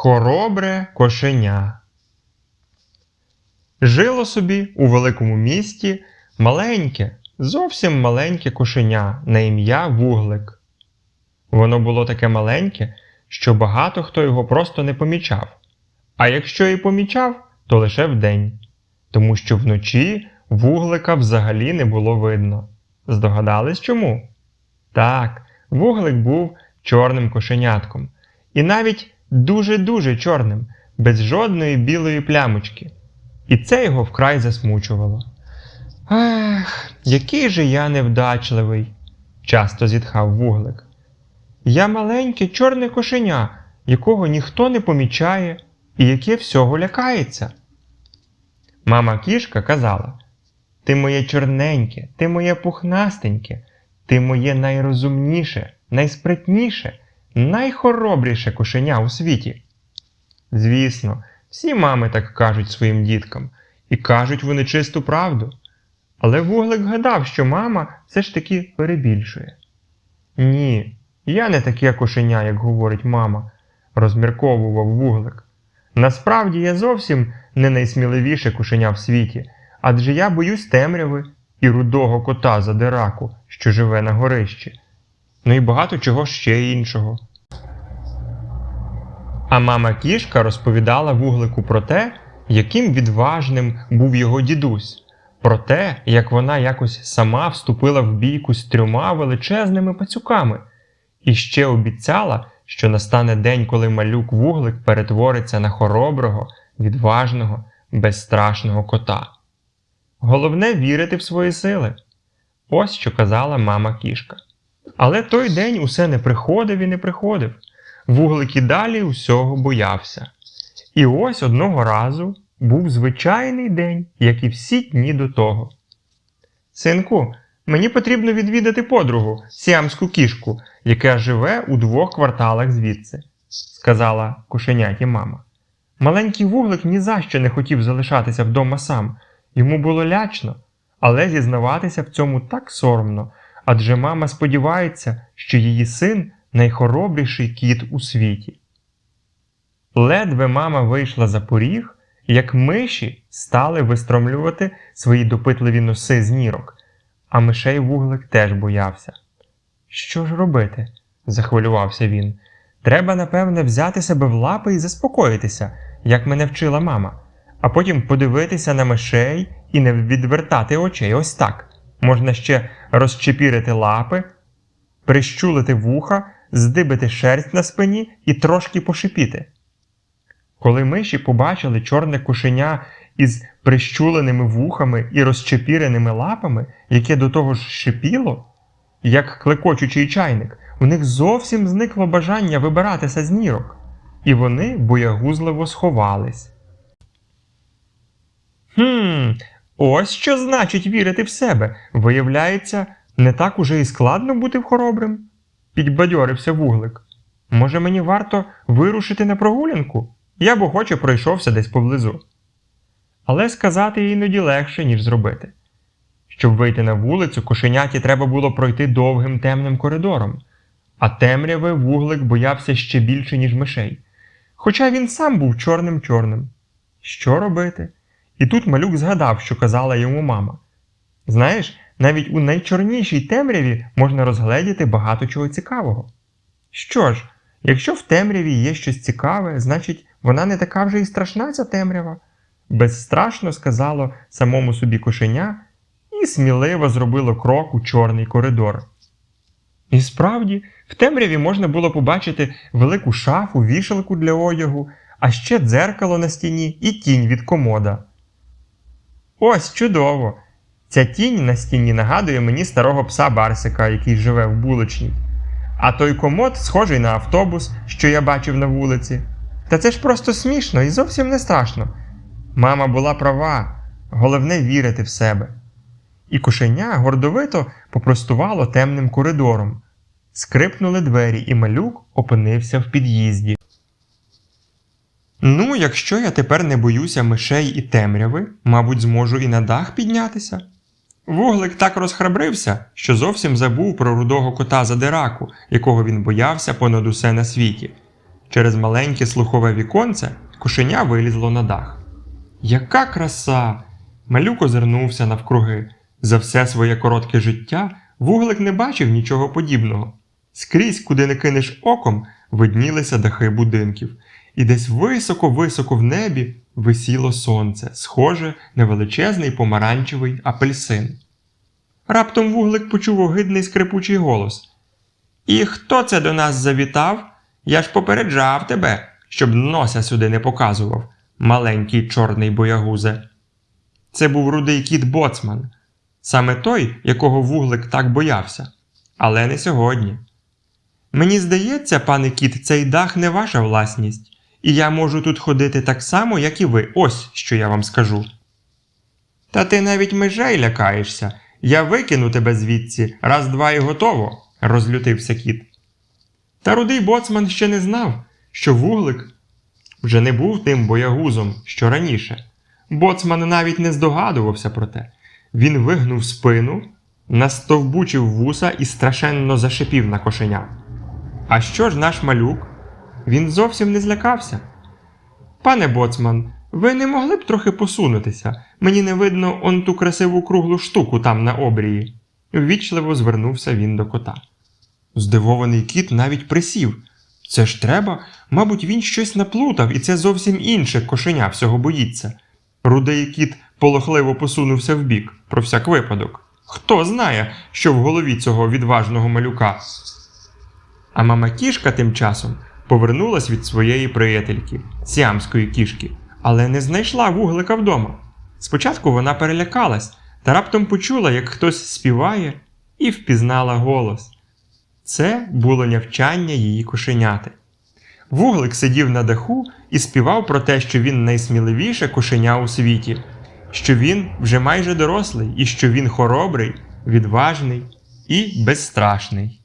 Хоробре кошеня. Жило собі у великому місті маленьке, зовсім маленьке кошеня на ім'я Вуглик. Воно було таке маленьке, що багато хто його просто не помічав. А якщо і помічав, то лише вдень, тому що вночі вуглика взагалі не було видно. Здогадались чому? Так, вуглик був чорним кошенятком, і навіть дуже-дуже чорним, без жодної білої плямочки. І це його вкрай засмучувало. Ах, який же я невдачливий, часто зітхав вуглик. Я маленьке чорне кошеня, якого ніхто не помічає і яке всього лякається. Мама кішка казала: Ти моє чорненьке, ти моє пухнастеньке, ти моє найрозумніше, найспритніше, найхоробріше кошеня у світі. Звісно, всі мами так кажуть своїм діткам, і кажуть вони чисту правду. Але вуглик гадав, що мама все ж таки перебільшує. Ні, я не таке кошеня, як говорить мама, розмірковував вуглик. Насправді я зовсім не найсміливіше кошеня в світі, адже я боюсь темряви і рудого кота задираку, що живе на горищі. Ну і багато чого ще іншого. А мама кішка розповідала вуглику про те, яким відважним був його дідусь, про те, як вона якось сама вступила в бійку з трьома величезними пацюками, і ще обіцяла, що настане день, коли малюк вуглик перетвориться на хороброго, відважного, безстрашного кота. Головне вірити в свої сили. Ось що казала мама кішка. Але той день усе не приходив і не приходив. Вуглик і далі усього боявся. І ось одного разу був звичайний день, як і всі дні до того. Синку, мені потрібно відвідати подругу, сіамську кішку, яка живе у двох кварталах звідси, сказала кошеняті мама. Маленький вуглик ні за що не хотів залишатися вдома сам. Йому було лячно, але зізнаватися в цьому так соромно, адже мама сподівається, що її син найхоробріший кіт у світі. Ледве мама вийшла за поріг, як миші стали вистромлювати свої допитливі носи з нірок, а мишей вуглик теж боявся. Що ж робити? захвилювався він. Треба, напевне, взяти себе в лапи і заспокоїтися, як мене вчила мама, а потім подивитися на мишей і не відвертати очей ось так. Можна ще розчепірити лапи, прищулити вуха, здибити шерсть на спині і трошки пошипіти. Коли миші побачили чорне кошеня із прищуленими вухами і розчепіреними лапами, яке до того ж шипіло, як клекочучий чайник, у них зовсім зникло бажання вибиратися з нірок, і вони боягузливо сховались. Хм, ось що значить вірити в себе. Виявляється, не так уже і складно бути хоробрим, підбадьорився вуглик. Може, мені варто вирушити на прогулянку? Я б охоче пройшовся десь поблизу. Але сказати іноді легше, ніж зробити. Щоб вийти на вулицю, кошеняті треба було пройти довгим темним коридором, а темряви вуглик боявся ще більше, ніж мишей. Хоча він сам був чорним-чорним. Що робити? І тут малюк згадав, що казала йому мама. Знаєш, навіть у найчорнішій темряві можна розгледіти багато чого цікавого. Що ж, якщо в темряві є щось цікаве, значить вона не така вже і страшна ця темрява, безстрашно сказало самому собі кошеня і сміливо зробило крок у чорний коридор. І справді, в темряві можна було побачити велику шафу, вішалку для одягу, а ще дзеркало на стіні і тінь від комода. Ось чудово! Ця тінь на стіні нагадує мені старого пса Барсика, який живе в булочній. А той комод схожий на автобус, що я бачив на вулиці. Та це ж просто смішно і зовсім не страшно. Мама була права, головне вірити в себе. І кошеня гордовито попростувало темним коридором. Скрипнули двері, і малюк опинився в під'їзді. Ну, якщо я тепер не боюся мишей і темряви, мабуть, зможу і на дах піднятися. Вуглик так розхрабрився, що зовсім забув про рудого кота задираку, якого він боявся понад усе на світі. Через маленьке слухове віконце кошеня вилізло на дах. Яка краса! Малюк озирнувся навкруги. За все своє коротке життя вуглик не бачив нічого подібного. Скрізь, куди не кинеш оком, виднілися дахи будинків, і десь високо-високо в небі висіло сонце, схоже на величезний помаранчевий апельсин. Раптом вуглик почув огидний скрипучий голос. І хто це до нас завітав? Я ж попереджав тебе, щоб носа сюди не показував, маленький чорний боягузе. Це був рудий кіт боцман, саме той, якого вуглик так боявся. Але не сьогодні. Мені здається, пане кіт, цей дах не ваша власність, і я можу тут ходити так само, як і ви. Ось що я вам скажу. Та ти навіть межей лякаєшся. Я викину тебе звідси, раз два і готово, розлютився кіт. Та рудий боцман ще не знав, що вуглик вже не був тим боягузом, що раніше. Боцман навіть не здогадувався про те. Він вигнув спину, настовбучив вуса і страшенно зашипів на кошеня. А що ж наш малюк? Він зовсім не злякався. Пане боцман, ви не могли б трохи посунутися? Мені не видно он ту красиву круглу штуку там на обрії. Ввічливо звернувся він до кота. Здивований кіт навіть присів. Це ж треба, мабуть, він щось наплутав, і це зовсім інше кошеня всього боїться. Рудий кіт полохливо посунувся вбік, про всяк випадок. Хто знає, що в голові цього відважного малюка. А мама кішка тим часом повернулась від своєї приятельки, сіамської кішки, але не знайшла вуглика вдома. Спочатку вона перелякалась та раптом почула, як хтось співає, і впізнала голос. Це було нявчання її кошеняти. Вуглик сидів на даху і співав про те, що він найсміливіше кошеня у світі, що він вже майже дорослий і що він хоробрий, відважний і безстрашний.